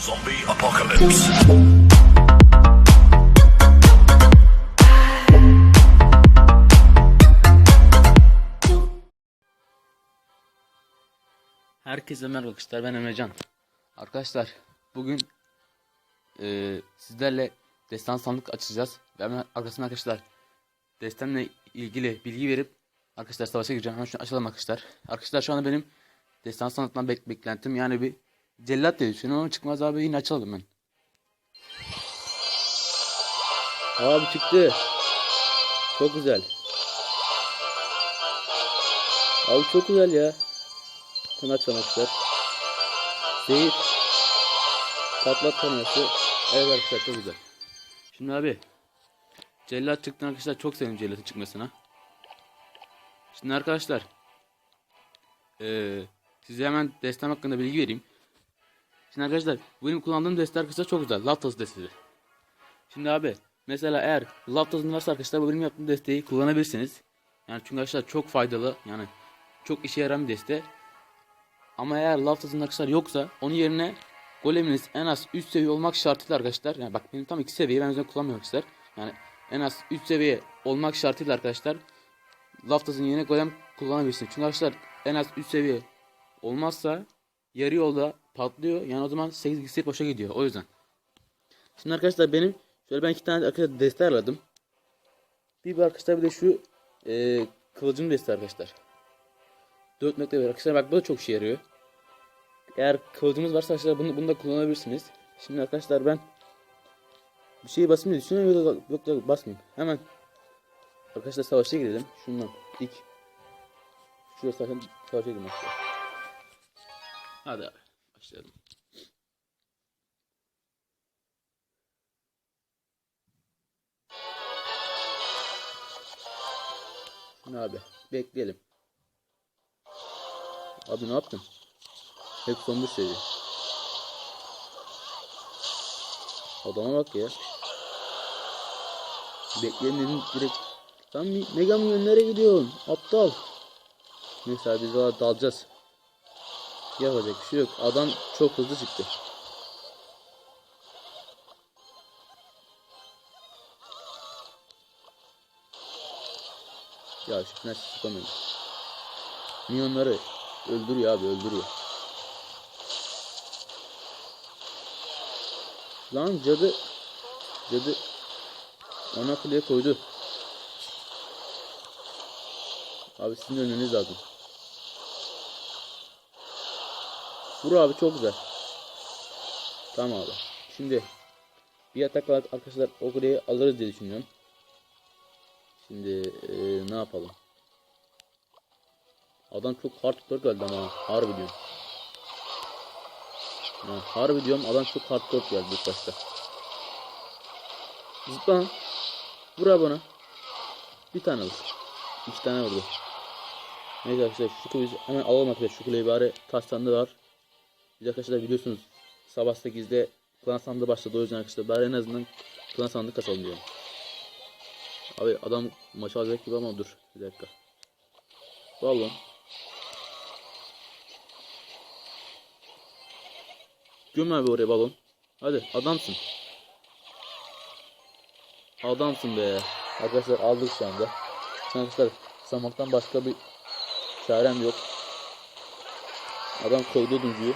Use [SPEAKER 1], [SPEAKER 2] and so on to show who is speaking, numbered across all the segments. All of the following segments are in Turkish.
[SPEAKER 1] Zombie apocalypse.
[SPEAKER 2] Herkese merhaba arkadaşlar ben Emrecan. Arkadaşlar bugün eee, sizlerle destan sandık açacağız. Ve hemen arkasına arkadaşlar destanla ilgili bilgi verip arkadaşlar savaşa gireceğim. Hemen şunu açalım arkadaşlar. Arkadaşlar şu anda benim destan sandıktan bek beklentim yani bir cellat diye düşünüyorum ama çıkmaz abi yine açalım ben. Abi çıktı. Çok güzel. Abi çok güzel ya. Tırnak sanatçılar. Zehir. Patlat kamerası. Evet arkadaşlar çok güzel. Şimdi abi. Cellat çıktı arkadaşlar. Çok sevindim cellatın çıkmasına. Şimdi arkadaşlar. Eee size hemen destem hakkında bilgi vereyim. Şimdi arkadaşlar benim kullandığım deste arkadaşlar çok güzel. Laptop destesi. Şimdi abi mesela eğer laptopun varsa arkadaşlar benim yaptığım desteği kullanabilirsiniz. Yani çünkü arkadaşlar çok faydalı. Yani çok işe yarayan bir deste. Ama eğer Loftus'un arkadaşlar yoksa onun yerine goleminiz en az 3 seviye olmak şartıyla arkadaşlar. Yani bak benim tam 2 seviye ben yüzden kullanmıyorum arkadaşlar. Yani en az 3 seviye olmak şartıyla arkadaşlar Loftus'un yerine golem kullanabilirsiniz. Çünkü arkadaşlar en az 3 seviye olmazsa yarı yolda patlıyor. Yani o zaman 8 iksir boşa gidiyor. O yüzden. Şimdi arkadaşlar benim şöyle ben iki tane arkadaşlar deste aradım. Bir arkadaşlar bir de şu e, kılıcım deste arkadaşlar. 4 nokta bir arkadaşlar bak bu da çok işe yarıyor. Eğer kılıcımız varsa arkadaşlar bunu, bunu da kullanabilirsiniz. Şimdi arkadaşlar ben bir şeyi basmayı düşünüyorum yok, yok, yok basmayayım. Hemen arkadaşlar savaşa girelim. Şundan ilk şuraya savaşa, savaşa girelim. Hadi abi başlayalım. Şimdi abi bekleyelim. Abi ne yaptın? Hep son bir. Adama bak ya. Bekleyelim direkt. Mi- Mega Milyon nereye gidiyorsun? Aptal. Neyse biz daha dalacağız. Yapacak bir şey yok. Adam çok hızlı çıktı. Ya şu final sıkamıyorum. Milyonları öldürüyor abi öldürüyor. Lan cadı cadı ana kuleye koydu. Abi sizin önünüz lazım. Vur abi çok güzel. Tamam abi. Şimdi bir atakla arkadaşlar o kuleyi alırız diye düşünüyorum. Şimdi eee, ne yapalım? Adam çok hard core geldi ama harbi diyorum. Ya, harbi diyorum adam çok hardcore geldi ilk başta. Zıpla lan. Vur abi ona. Bir tane vur. İki tane vurdu. Neyse arkadaşlar şu kuleyi hemen alalım arkadaşlar. Şu kuleyi bari taş sandığı var. Biz arkadaşlar biliyorsunuz sabah 8'de klan sandığı başladı o yüzden arkadaşlar bari en azından klan sandığı kasalım diyorum. Abi adam maçı alacak gibi ama dur bir dakika. Balon. Göm abi oraya balon. Hadi adamsın. Adamsın be. Arkadaşlar aldık şu anda. Arkadaşlar samaktan başka bir çarem yok. Adam koydu oduncuyu.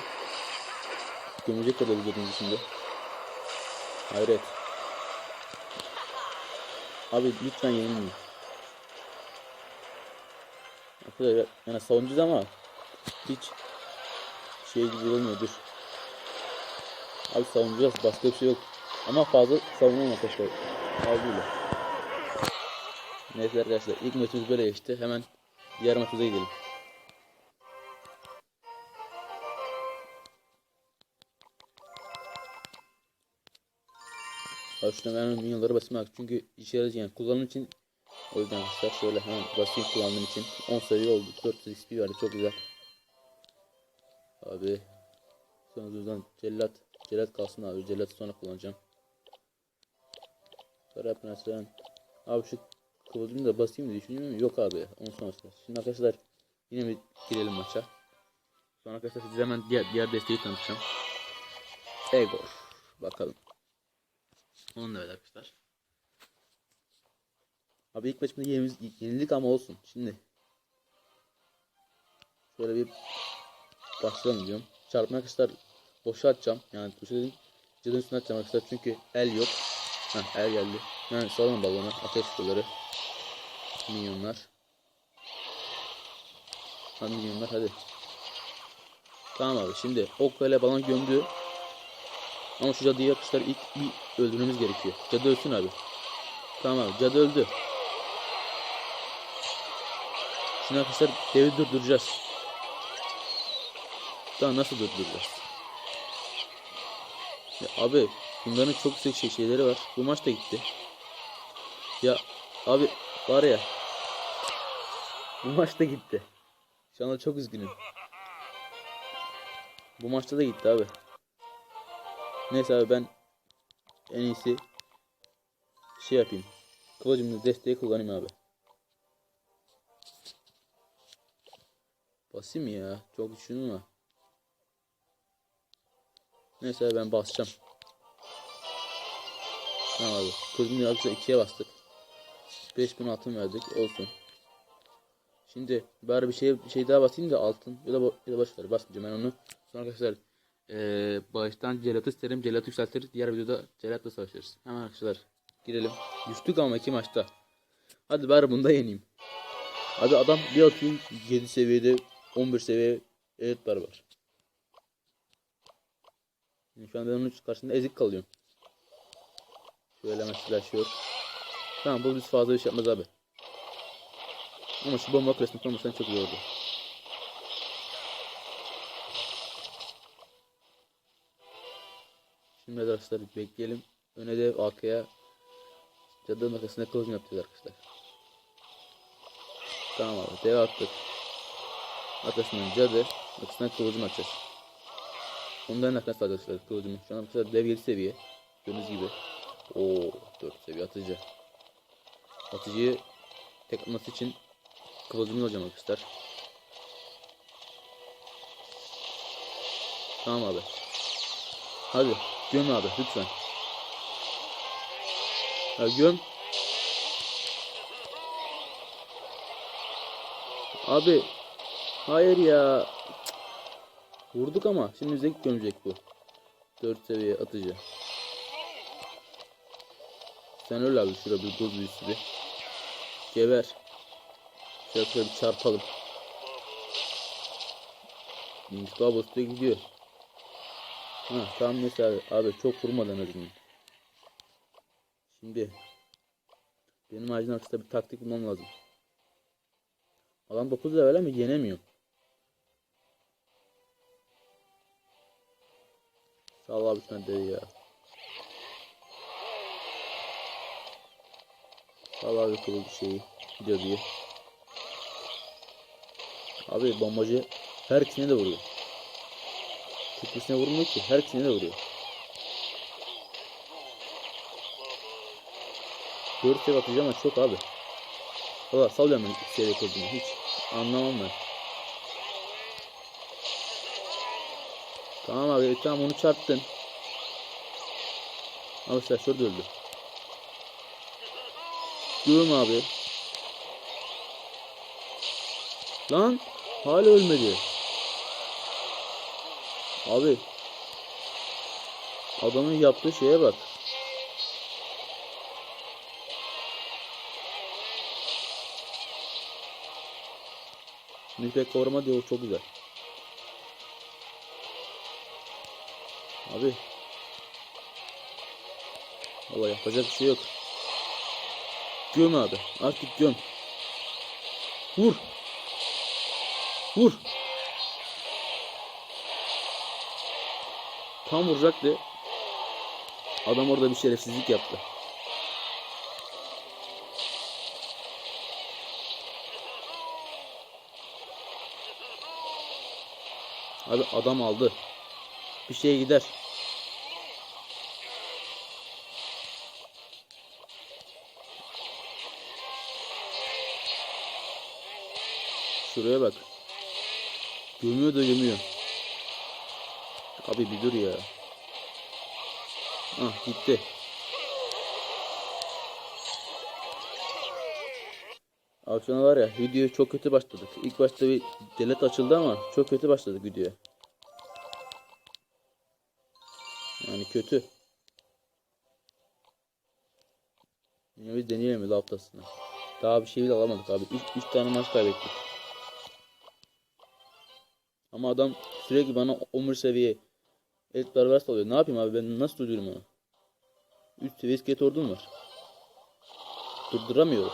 [SPEAKER 2] Gömecek kadar oduncu şimdi. Hayret. Abi lütfen yenilmeyin. Arkadaşlar yani savunacağız ama hiç şey gibi olmuyor dur. Abi savunacağız başka bir şey yok. Ama fazla savunalım arkadaşlar. Fazlayla. Neyse arkadaşlar ilk maçımız böyle geçti. Hemen diğer maçımıza gidelim. Hemen milyonları basayım abi. Çünkü işe yarayacak yani kullanım için o yüzden arkadaşlar şöyle hemen basayım kullandığım için. 10 seviye oldu. 400 XP verdi. Çok güzel. Abi Sonra buradan cellat Cellat kalsın abi. Cellatı sonra kullanacağım. Kara prenslen Abi şu kıvılcımı da basayım diye düşünüyorum. Yok abi. Onun sonrası Şimdi arkadaşlar yine bir girelim maça. Sonra arkadaşlar size hemen diğer, diğer desteği tanıtacağım. Egor. Bakalım. Onunla evet arkadaşlar. Abi ilk maçımda yenimiz, yenildik ama olsun. Şimdi şöyle bir başlayalım diyorum. Çarpma arkadaşlar boşa atacağım. Yani boşa dedim. Cadının üstüne atacağım arkadaşlar çünkü el yok. Heh el geldi. Yani salın balonu. Ateş suları. Minyonlar. Hadi minyonlar hadi. Tamam abi şimdi ok böyle balon gömdü. Ama şu cadıyı arkadaşlar ilk bir öldürmemiz gerekiyor. Cadı ölsün abi. Tamam cadı öldü. Şimdi arkadaşlar devi durduracağız. Daha nasıl durduracağız? Ya abi bunların çok yüksek şey şeyleri var. Bu maç da gitti. Ya abi var ya. Bu maç da gitti. Şu anda çok üzgünüm. Bu maçta da gitti abi. Neyse abi ben en iyisi şey yapayım. Kılıcımda desteği kullanayım abi. Basayım ya. Çok düşündüm ama. Neyse ben basacağım. Tamam abi. Kılıcımda arkadaşlar ikiye bastık. 5000 altın verdik. Olsun. Şimdi bari bir şey bir şey daha basayım da altın ya da ya da boş ver basmayacağım ben onu. Sonra arkadaşlar eee baştan celatı isterim. Celatı yükseltir. Diğer videoda celatla savaşırız. Hemen arkadaşlar girelim. Düştük ama iki maçta. Hadi bari bunda yeneyim. Hadi adam bir atayım 7 seviyede 11 seviye elitler var. Yani şu an ben onun karşısında ezik kalıyorum. Şöyle mesela yok. Tamam bu biz fazla bir şey yapmaz abi. Ama şu bomba kulesini kurmasan çok iyi oldu. Arkadaşlar bekleyelim. Öne de arkaya cadı makasına kılıcını yapacağız arkadaşlar. Tamam abi dev attık. Arkasından cadı makasına kılıcını atacağız. Onların arkasına arkadaşlar kılıcımı. Şu an arkadaşlar dev 7 seviye. Gördüğünüz gibi. Oo 4 seviye atıcı. Atıcıyı tek atması için kıvılcımlı hocam arkadaşlar. Tamam abi. Hadi göm abi lütfen. Ha, göm. Abi. Hayır ya. Cık. Vurduk ama şimdi zek gömecek bu. 4 seviye atıcı. Sen öyle abi şurada bir buz büyüsü bir. Geber. Şöyle bir çarpalım. Mustafa Bostı'ya gidiyor. Ha tamam neyse abi. Abi çok vurmadan azından. Şimdi benim arkasında bir taktik bulmam lazım. Adam 9 level ama yenemiyor. Sağ abi sen de ya. Sağ abi kılıcı şeyi. Gidiyor diye. Abi bombacı her ikisine de vuruyor. Teklisine vurmuyor ki her ikisine de vuruyor. Dört sev atacağım ama çok abi. Valla sallıyorum ben iki seviye kılıcımı hiç anlamam ben. Tamam abi tamam onu çarptın. Arkadaşlar şurada öldü. Göm abi. Lan hala ölmedi. Abi. Adamın yaptığı şeye bak. Müpek koruma diyor çok güzel. Abi. Valla yapacak bir şey yok. Göm abi. Artık göm. Vur. Vur. Tam vuracaktı. Adam orada bir şerefsizlik yaptı. Abi adam aldı. Bir şeye gider. Şuraya bak. Gömüyor da gömüyor. Abi bir dur ya. Ah gitti. Abi sana var ya video çok kötü başladık. İlk başta bir delete açıldı ama çok kötü başladık videoya. Yani kötü. Yine bir deneyelim bir haftasına. Daha bir şey bile alamadık abi. 3 tane maç kaybettik. Ama adam sürekli bana omur seviye elit barbar salıyor. Ne yapayım abi ben nasıl durdururum onu? Üst seviye iskelet ordum var. Durduramıyorum.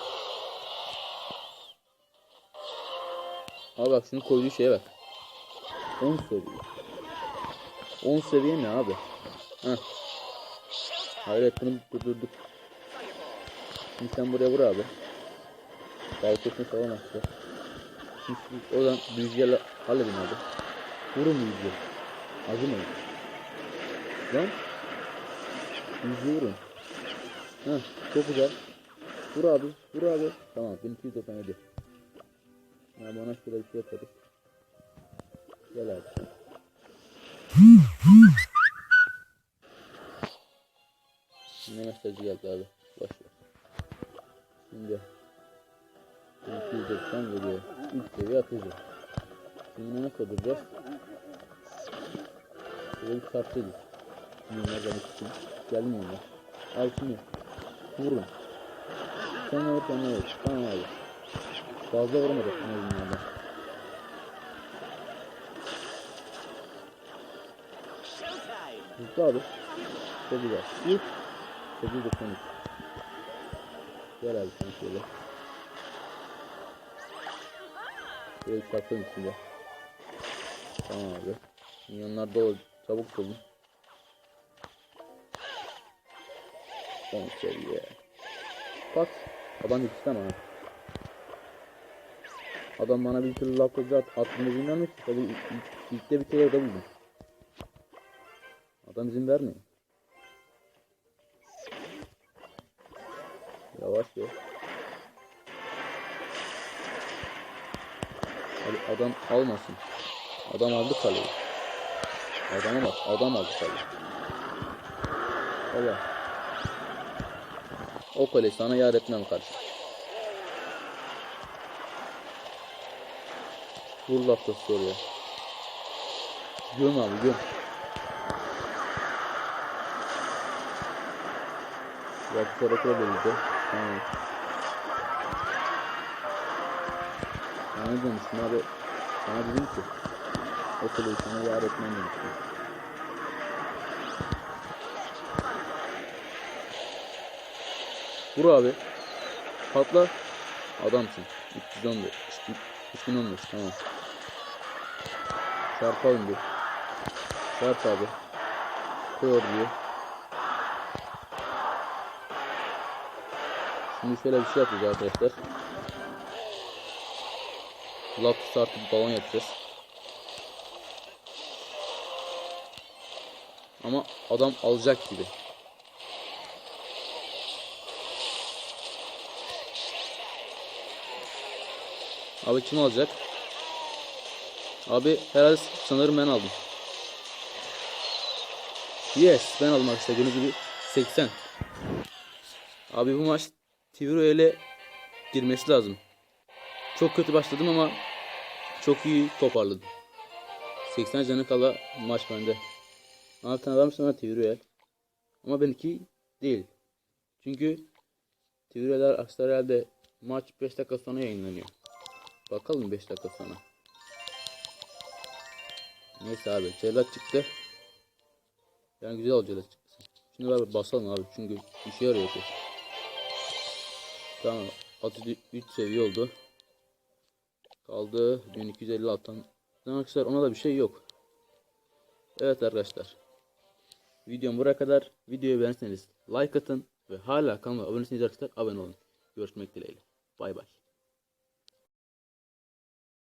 [SPEAKER 2] Abi bak şunu koyduğu şeye bak. 10 seviye. 10 seviye ne abi? Heh. Hayret bunu durdurduk. Şimdi sen buraya vur abi. Balkosunu falan açacak. Şimdi oradan rüzgarla halledin abi. Vurun rüzgar. Acımayın. Lan. Vurun. Heh, çok güzel. Vur abi, vur abi. Tamam, 1297. Ya bana şöyle bir şey yaparız. Gel abi. Şimdi mesajı geldi abi. Boş ver. Şimdi 290 geliyor. İlk seviye atacağız. Şimdi ne koduracağız? Böyle bir kartıydı. Demek için. Geldi mi onlar? Al şimdi. Vurun. Sen ne vur sen ne vur. Tamam abi. Fazla vuramadık en azından. Hızlı abi. Çok güzel. İlk. 893. Gel abi sen şöyle. Böyle çarpın içinde. Tamam abi. Milyonlar dolu. Çabuk dolun. 10 seviye. Bak. Adam yetişti ama. Adam bana bir türlü laf koca at, attığını bilmem ki. Tabii ilk, ilkte bir kere orada buldum. Adam izin vermiyor. Yavaş ya. Abi adam almasın. Adam aldı kaleyi. Adama bak. Adam aldı kaleyi. Baba. O kale sana yar etmem karşı. Vur laftası oraya. Göm abi göm. Yapışarak öyle bizde. Tamam. Sana demiştim abi? Sana dedim ki o kaleyi sana yar etmem demiştim. Vur abi. Patla. Adamsın. 315. 3015 tamam. Çarpalım bir. Çarp abi. Koy oraya. Şimdi şöyle bir şey yapacağız arkadaşlar. Laptop artık balon yapacağız. Ama adam alacak gibi. Abi kim alacak? Abi herhalde sanırım ben aldım. Yes ben aldım arkadaşlar gördüğünüz gibi 80. Abi bu maç Tivro ile girmesi lazım. Çok kötü başladım ama çok iyi toparladım. 80 canı kala maç bende. Ama bir tane varmış sonra Tivro'ya. Ama benimki değil. Çünkü Tivro'lar aksar herhalde maç 5 dakika sonra yayınlanıyor. Bakalım 5 dakika sonra. Neyse abi cellat çıktı. Yani güzel oldu cellat çıktı. Şimdi abi basalım abi çünkü işe yarıyor ki. Tamam 63 seviye oldu. Kaldı 1256'dan. Arkadaşlar ona da bir şey yok. Evet arkadaşlar. Videom buraya kadar. Videoyu beğenseniz like atın ve hala kanalıma abone değilseniz arkadaşlar abone olun. Görüşmek dileğiyle. Bay bay.